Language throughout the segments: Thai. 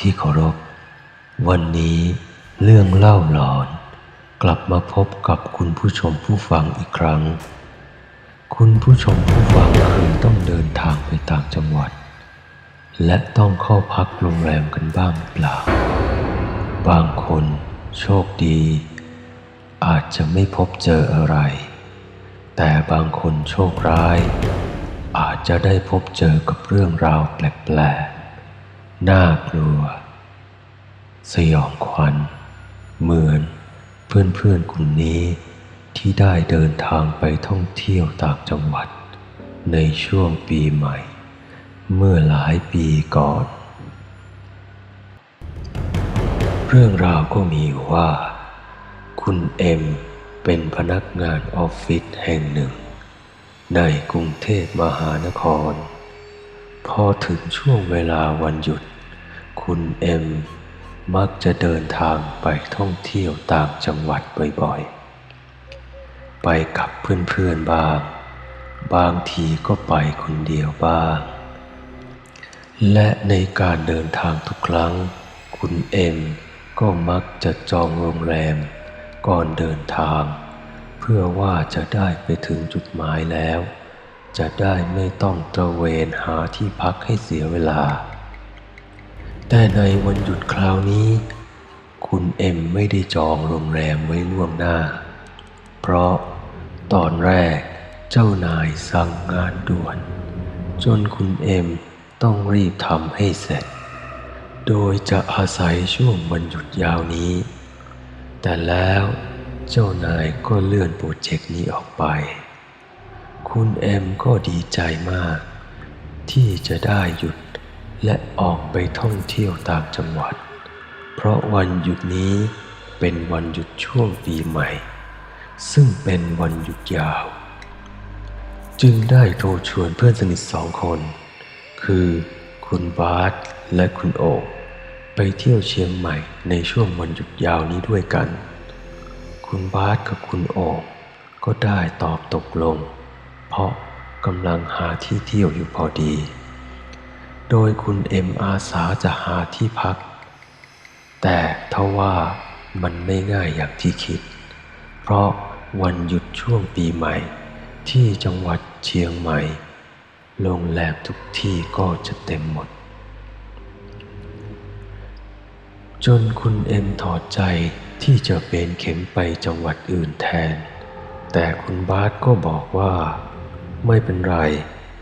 ที่เคารพ วันนี้เรื่องเล่าหลอน กลับมาพบกับคุณผู้ชมผู้ฟังอีกครั้ง คุณผู้ชมผู้ฟังเคยต้องเดินทางไปต่างจังหวัด และต้องเข้าพักโรงแรมกันบ้างเปล่า บางคนโชคดี อาจจะไม่พบเจออะไร แต่บางคนโชคร้าย อาจจะได้พบเจอกับเรื่องราวแปลกๆ น่ากลัว สยองขวัญ เหมือนเพื่อนๆคนนี้ที่ได้เดินทางไปท่องเที่ยวต่างจังหวัด ในช่วงปีใหม่ เมื่อหลายปีก่อน เรื่องราวก็มีว่า คุณเอ็มเป็นพนักงานออฟฟิศแห่งหนึ่ง ในกรุงเทพมหานคร พอถึงช่วงเวลาวันหยุด คุณเอ็มมักจะเดินทางไปท่องเที่ยวต่างจังหวัดบ่อยๆ ไปกับเพื่อนๆบ้าง บางทีก็ไปคนเดียวบ้าง และในการเดินทางทุกครั้ง คุณเอ็มก็มักจะจองโรงแรม ก่อนเดินทาง เพื่อว่าจะได้ไปถึงจุดหมายแล้ว จะได้ไม่ต้องตระเวนหาที่พักให้เสียเวลา แต่ในวันหยุดคราวนี้ คุณเอ็มไม่ได้จองโรงแรมไว้ล่วงหน้า เพราะตอนแรกเจ้านายสั่งงานด่วน จนคุณเอ็มต้องรีบทำให้เสร็จ โดยจะอาศัยช่วงวันหยุดยาวนี้ แต่แล้วเจ้านายก็เลื่อนโปรเจกต์นี้ออกไป คุณเอ็มก็ดีใจมาก ที่จะได้หยุด และออกไปท่องเที่ยวต่างจังหวัด เพราะวันหยุดนี้เป็นวันหยุดช่วงปีใหม่ ซึ่งเป็นวันหยุดยาว จึงได้โทรชวนเพื่อนสนิทสองคน คือคุณบาสและคุณโอไปเที่ยวเชียงใหม่ในช่วงวันหยุดยาวนี้ด้วยกัน คุณบาสกับคุณโอก็ได้ตอบตกลง เพราะกำลังหาที่เที่ยวอยู่พอดี โดยคุณเอ็มอาสาจะหาที่พัก แต่ทว่ามันไม่ง่ายอย่างที่คิด เพราะวันหยุดช่วงปีใหม่ ที่จังหวัดเชียงใหม่โรงแรมทุกที่ก็จะเต็มหมด จนคุณเอ็มถอดใจที่จะเป็นเข็มไปจังหวัดอื่นแทน แต่คุณบาสก็บอกว่า ไม่เป็นไร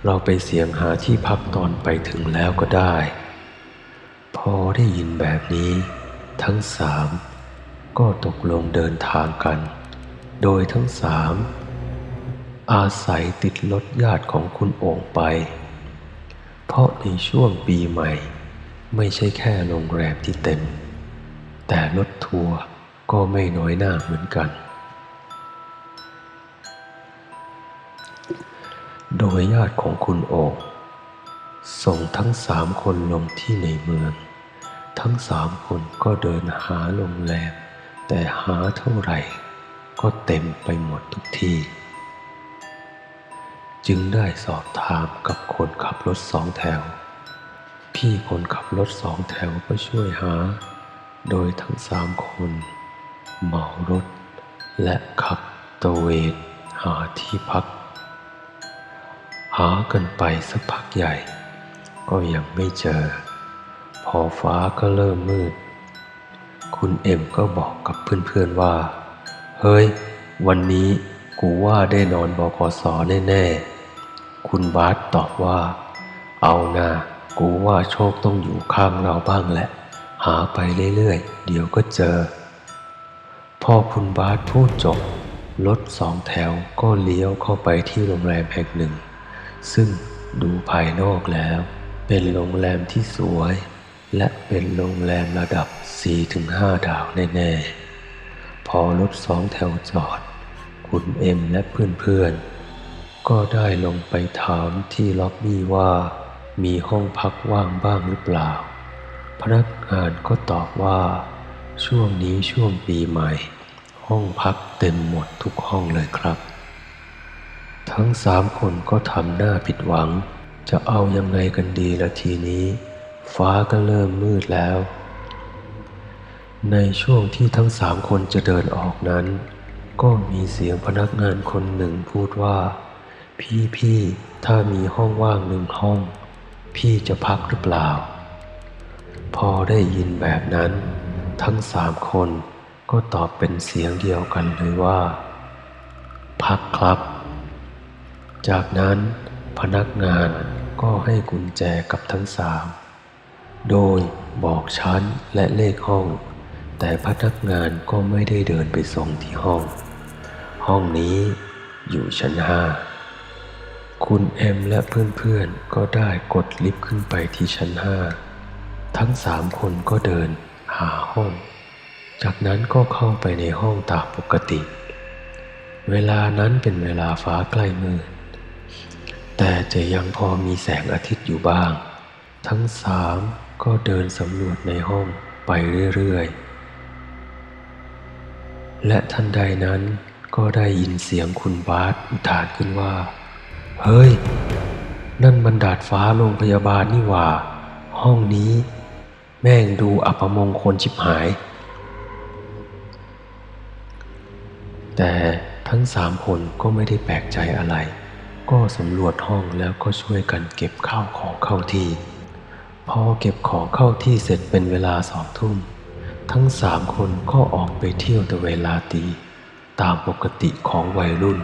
เราไปเสียงหาที่พักตอนไปถึงแล้วก็ได้ พอได้ยินแบบนี้ ทั้งสามก็ตกลงเดินทางกัน โดยทั้งสามอาศัยติดรถญาติของคุณโอ่งไป เพราะในช่วงปีใหม่ ไม่ใช่แค่โรงแรมที่เต็ม แต่รถทัวร์ก็ไม่น้อยหน้าเหมือนกัน โดยญาติของคุณโอกส่งทั้งสามคนลงที่ในเมือง ทั้งสามคนก็เดินหาโรงแรม แต่หาเท่าไหร่ ก็เต็มไปหมดทุกที่ จึงได้สอบถามกับคนขับรถสองแถว พี่คนขับรถสองแถวก็ช่วยหา โดยทั้งสามคนเหมารถ และขับตะเวนหาที่พัก หากันไปสักพักใหญ่ ก็ยังไม่เจอ พอฟ้าก็เริ่มมืด คุณเอ็มก็บอกกับเพื่อนๆว่า เฮ้ย วันนี้กูว่าได้นอนบกสแน่ๆ คุณบาสตอบว่า เอานากูว่าโชคต้องอยู่ข้างเราบ้างแหละ หาไปเรื่อยๆ เดี๋ยวก็เจอ พอคุณบาสพูดจบ รถสองแถวก็เลี้ยวเข้าไปที่โรงแรมแห่งหนึ่ง ซึ่งดูภายนอกแล้ว เป็นโรงแรมที่สวย และเป็นโรงแรมระดับ 4-5 ดาวแน่ๆ พอรถสองแถวจอด คุณเอ็มและเพื่อนๆ ก็ได้ลงไปถามที่ล็อบบี้ว่า มีห้องพักว่างบ้างหรือเปล่า พนักงานก็ตอบว่า ช่วงนี้ช่วงปีใหม่ ห้องพักเต็มหมดทุกห้องเลยครับ ทั้งสามคนก็ทำหน้าผิดหวัง จะเอายังไงกันดีละทีนี้ ฟ้าก็เริ่มมืดแล้ว ในช่วงที่ทั้งสามคนจะเดินออกนั้น ก็มีเสียงพนักงานคนหนึ่งพูดว่า พี่พี่ถ้ามีห้องว่างหนึ่งห้อง พี่จะพักหรือเปล่า พอได้ยินแบบนั้น ทั้งสามคนก็ตอบเป็นเสียงเดียวกันเลยว่า พักครับ จากนั้นพนักงานก็ให้กุญแจกับทั้งสาม โดยบอกชั้นและเลขห้อง แต่พนักงานก็ไม่ได้เดินไปส่งที่ห้อง ห้องนี้อยู่ชั้นห้าคุณเอ็มและเพื่อนๆก็ได้กดลิฟต์ขึ้นไปที่ชั้นห้าทั้งสามคนก็เดินหาห้อง จากนั้นก็เข้าไปในห้องตามปกติ เวลานั้นเป็นเวลาฟ้าใกล้มืด แต่จะยังพอมีแสงอาทิตย์อยู่บ้าง ทั้งสามก็เดินสำรวจในห้องไปเรื่อยๆ และทันใดนั้นก็ได้ยินเสียงคุณบาสอุทานขึ้นว่า เฮ้ย นั่นมันดาดฟ้าโรงพยาบาลนี่หว่า ห้องนี้ แม่งดูอัปมงคลชิบหาย แต่ทั้งสามคนก็ไม่ได้แปลกใจอะไร ก็สำรวจห้องแล้วก็ช่วยกันเก็บข้าวของเข้าที่ พอเก็บของเข้าที่เสร็จเป็นเวลาสองทุ่ม ทั้งสามคนก็ออกไปเที่ยวตะเวลาตี ตามปกติของวัยรุ่น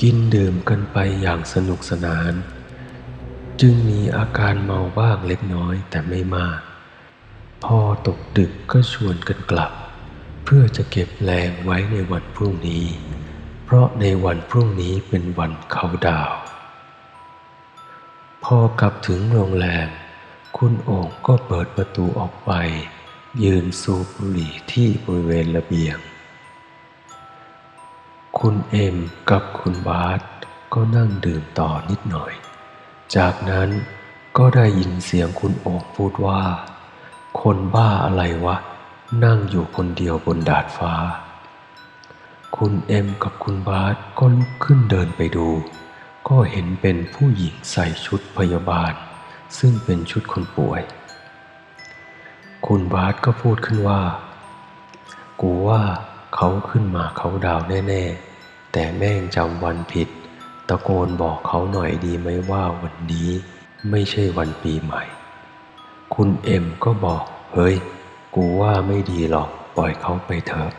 กินดื่มกันไปอย่างสนุกสนาน จึงมีอาการเมาบ้างเล็กน้อยแต่ไม่มาก พอตกดึกก็ชวนกันกลับ เพื่อจะเก็บแรงไว้ในวันพรุ่งนี้ เพราะในวันพรุ่งนี้เป็นวันเขาดาว พอกลับถึงโรงแรม คุณโอ่งก็เปิดประตูออกไป ยืนสูบบุหรี่ที่บริเวณระเบียง คุณเอ็มกับคุณบาสก็นั่งดื่มต่อนิดหน่อย จากนั้นก็ได้ยินเสียงคุณโอ่งพูดว่า คนบ้าอะไรวะ นั่งอยู่คนเดียวบนดาดฟ้า คุณเอ็มกับคุณบาสก็ลุกขึ้นเดินไปดู ก็เห็นเป็นผู้หญิงใส่ชุดพยาบาล ซึ่งเป็นชุดคนป่วย คุณบาสก็พูดขึ้นว่า กูว่าเขาขึ้นมาเขาดาวแน่ๆ แต่แม่งจำวันผิด ตะโกนบอกเขาหน่อยดีไหมว่าวันนี้ไม่ใช่วันปีใหม่ คุณเอ็มก็บอก เฮ้ย กูว่าไม่ดีหรอก ปล่อยเขาไปเถอะ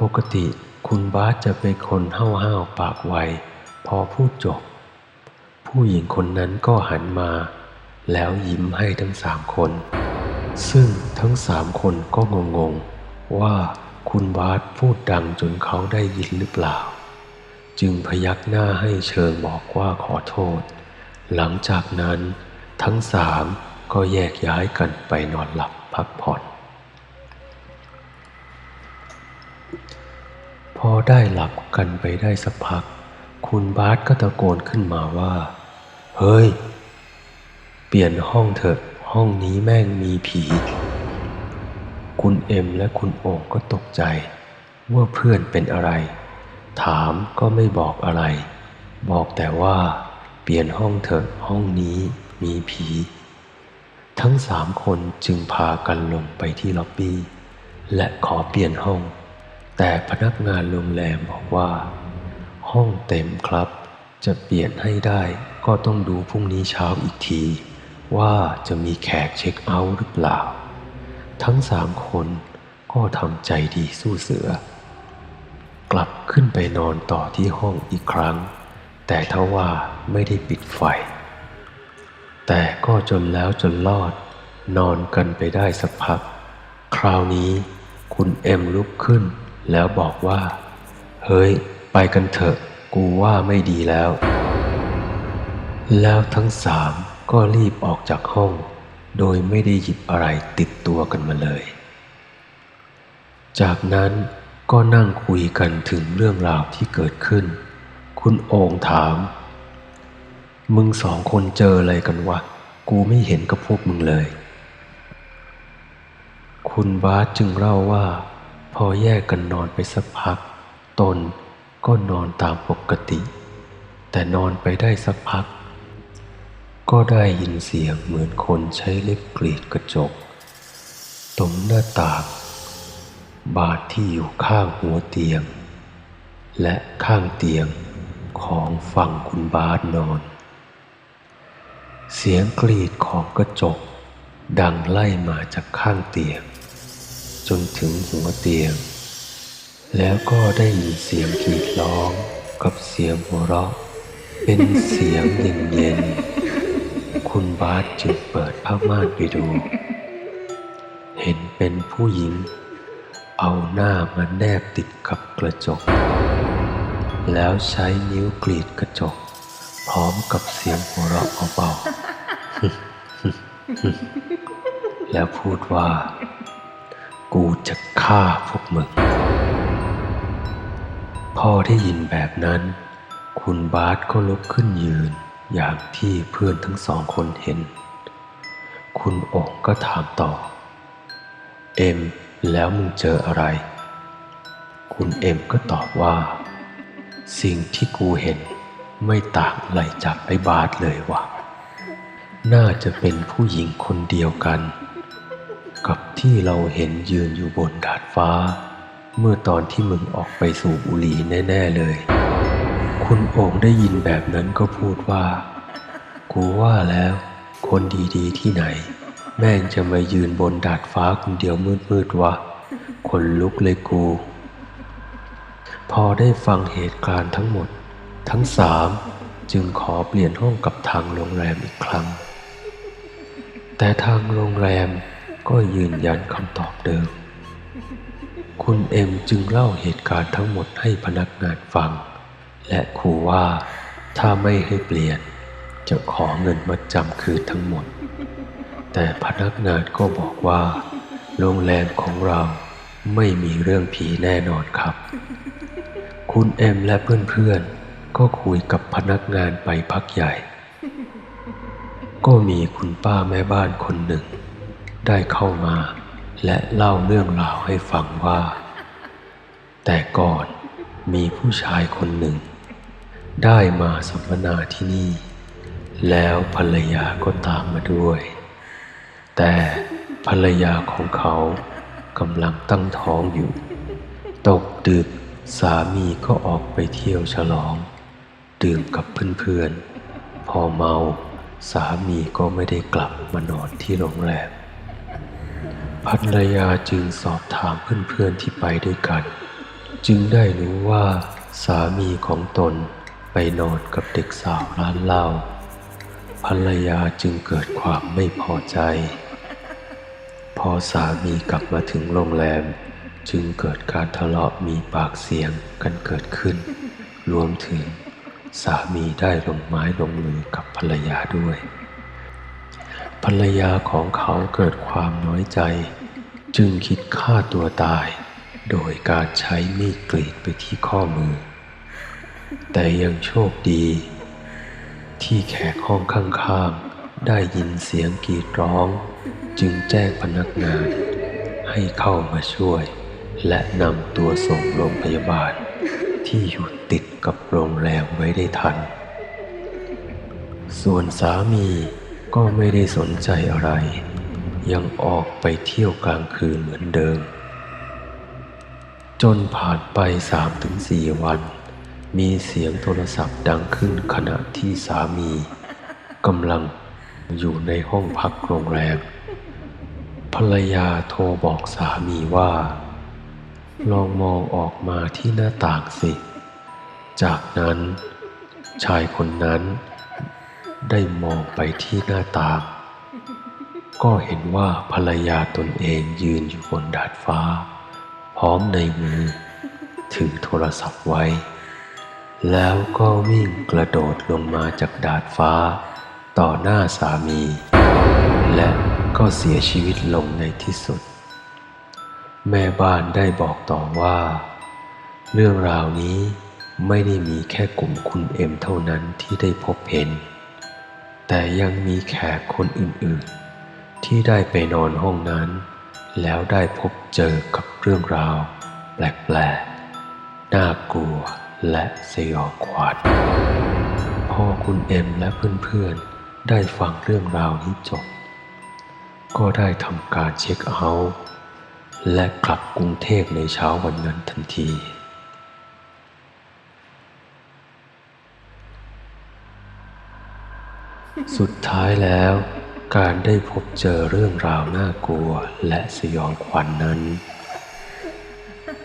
ปกติ คุณบาสจะเป็นคนห้าวๆปากไว พอพูดจบ ผู้หญิงคนนั้นก็หันมา แล้วยิ้มให้ทั้งสามคน ซึ่งทั้งสามคนก็งงๆ ว่าคุณบาสพูดดังจนเขาได้ยินหรือเปล่า จึงพยักหน้าให้เชิงบอกว่าขอโทษ หลังจากนั้นทั้งสามก็แยกย้ายกันไปนอนหลับพักผ่อน พอได้หลับกันไปได้สักพัก คุณบาสก็ตะโกนขึ้นมาว่า เฮ้ย เปลี่ยนห้องเถอะ ห้องนี้แม่งมีผี คุณเอ็มและคุณโอ่งก็ตกใจ ว่าเพื่อนเป็นอะไร ถามก็ไม่บอกอะไร บอกแต่ว่า เปลี่ยนห้องเถอะ ห้องนี้มีผี ทั้งสามคนจึงพากันลงไปที่ล็อบบี้ และขอเปลี่ยนห้อง แต่พนักงานโรงแรมบอกว่า ห้องเต็มครับ จะเปลี่ยนให้ได้ก็ต้องดูพรุ่งนี้เช้าอีกที ว่าจะมีแขกเช็คเอาท์หรือเปล่า ทั้งสามคนก็ทำใจดีสู้เสือ กลับขึ้นไปนอนต่อที่ห้องอีกครั้ง แต่ทว่าไม่ได้ปิดไฟ แต่ก็จนแล้วจนรอด นอนกันไปได้สักพัก คราวนี้คุณเอ็มลุกขึ้น แล้วบอกว่า เฮ้ย ไปกันเถอะ กูว่าไม่ดีแล้ว แล้วทั้งสามก็รีบออกจากห้อง โดยไม่ได้หยิบอะไรติดตัวกันมาเลย จากนั้นก็นั่งคุยกันถึงเรื่องราวที่เกิดขึ้น คุณโองถาม มึงสองคนเจออะไรกันวะ กูไม่เห็นกับพวกมึงเลย คุณบาสจึงเล่าว่า พอแยกกันนอนไปสักพัก ตนก็นอนตามปกติ แต่นอนไปได้สักพัก ก็ได้ยินเสียงเหมือนคนใช้เล็บกรีดกระจก ตรงหน้าต่างบานที่อยู่ข้างหัวเตียง และข้างเตียงของฝั่งคุณบาสนอน เสียงกรีดของกระจกดังไล่มาจากข้างเตียง จนถึงหัวเตียง แล้วก็ได้ยินเสียงกรีดร้องกับเสียงหัวเราะ เป็นเสียงเย็นๆคุณบาสจึงเปิดผ้าม่านไปดู เห็นเป็นผู้หญิง เอาหน้ามาแนบติดกับกระจก แล้วใช้นิ้วกรีดกระจก พร้อมกับเสียงหัวเราะเบาๆแล้วพูดว่า กูจะฆ่าพวกมึง พอได้ยินแบบนั้น คุณบาสก็ลุกขึ้นยืนอย่างที่เพื่อนทั้งสองคนเห็น คุณองก็ถามต่อ เอ็มแล้วมึงเจออะไร คุณเอ็มก็ตอบว่า สิ่งที่กูเห็นไม่ต่างอะไรจากไอ้บาสเลยว่ะ น่าจะเป็นผู้หญิงคนเดียวกัน กับที่เราเห็นยืนอยู่บนดาดฟ้า เมื่อตอนที่มึงออกไปสู่บุหรี่แน่ ๆเลย คุณโอ่งได้ยินแบบนั้นก็พูดว่า กูว่าแล้ว คนดีๆที่ไหน แม่งจะมายืนบนดาดฟ้าคนเดียวมืดๆวะคนลุกเลยกู พอได้ฟังเหตุการณ์ทั้งหมด ทั้งสามจึงขอเปลี่ยนห้องกับทางโรงแรมอีกครั้ง แต่ทางโรงแรม ก็ยืนยันคำตอบเดิม คุณเอ็มจึงเล่าเหตุการณ์ทั้งหมดให้พนักงานฟัง และขู่ว่าถ้าไม่ให้เปลี่ยน จะขอเงินมาจำคืนทั้งหมด แต่พนักงานก็บอกว่า โรงแรมของเราไม่มีเรื่องผีแน่นอนครับ คุณเอ็มและเพื่อนๆ ก็คุยกับพนักงานไปพักใหญ่ ก็มีคุณป้าแม่บ้านคนหนึ่ง ได้เข้ามา และเล่าเรื่องราวให้ฟังว่า แต่ก่อนมีผู้ชายคนหนึ่ง ได้มาสัมมนาที่นี่ แล้วภรรยาก็ตามมาด้วย แต่ภรรยาของเขากำลังตั้งท้องอยู่ ตกดึกสามีก็ออกไปเที่ยวฉลอง ดื่มกับเพื่อนๆ พอเมา สามีก็ไม่ได้กลับมานอนที่โรงแรม ภรรยาจึงสอบถามเพื่อนๆที่ไปด้วยกัน จึงได้รู้ว่าสามีของตนไปนอนกับเด็กสาวร้านเหล้าภรรยาจึงเกิดความไม่พอใจ พอสามีกลับมาถึงโรงแรม จึงเกิดการทะเลาะมีปากเสียงกันเกิดขึ้น รวมถึงสามีได้ลงไม้ลงมือกับภรรยาด้วย ภรรยาของเขาเกิดความน้อยใจ จึงคิดฆ่าตัวตาย โดยการใช้มีดกรีดไปที่ข้อมือ แต่ยังโชคดี ที่แขกห้องข้างๆ ได้ยินเสียงกรีดร้อง จึงแจ้งพนักงาน ให้เข้ามาช่วย และนำตัวส่งโรงพยาบาล ที่อยู่ติดกับโรงแรมไว้ได้ทัน ส่วนสามี ก็ไม่ได้สนใจอะไร ยังออกไปเที่ยวกลางคืนเหมือนเดิม จนผ่านไปสามถึงสี่วัน มีเสียงโทรศัพท์ดังขึ้นขณะที่สามีกำลังอยู่ในห้องพักโรงแรมภรรยาโทรบอกสามีว่า ลองมองออกมาที่หน้าต่างสิ จากนั้น ชายคนนั้น ได้มองไปที่หน้าต่าง ก็เห็นว่าภรรยาตนเองยืนอยู่บนดาดฟ้า พร้อมในมือ ถือโทรศัพท์ไว้ แล้วก็วิ่งกระโดดลงมาจากดาดฟ้า ต่อหน้าสามี และก็เสียชีวิตลงในที่สุด แม่บ้านได้บอกต่อว่า เรื่องราวนี้ไม่ได้มีแค่กลุ่มคุณเอ็มเท่านั้นที่ได้พบเห็น แต่ยังมีแขกคนอื่นๆ ที่ได้ไปนอนห้องนั้น แล้วได้พบเจอกับเรื่องราว แปลกๆ น่ากลัวและสยองขวัญพอคุณเอ็มและเพื่อนๆ ได้ฟังเรื่องราวนี้จบ ก็ได้ทำการเช็คเอาท์และกลับกรุงเทพในเช้าวันนั้นทันที สุดท้ายแล้ว การได้พบเจอเรื่องราวน่ากลัวและสยองขวัญนนั้น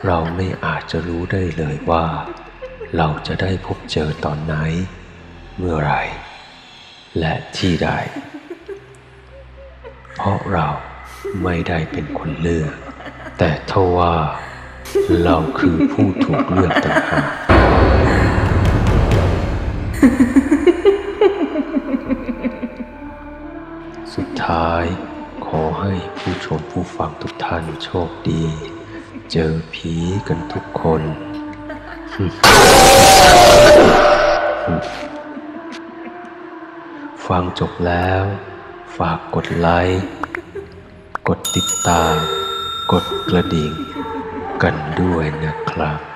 เราไม่อาจจะรู้ได้เลยว่า เราจะได้พบเจอตอนไหน เมื่อไรและที่ใดเพราะเราไม่ได้เป็นคนเลือก แต่ทว่า เราคือผู้ถูกเลือกต่างหาก ท้าย ขอให้ผู้ชมผู้ฟังทุกท่านโชคดี เจอผีกันทุกคนฟังจบแล้ว ฝากกดไลค์ กดติดตาม กดกระดิ่ง กันด้วยนะครับ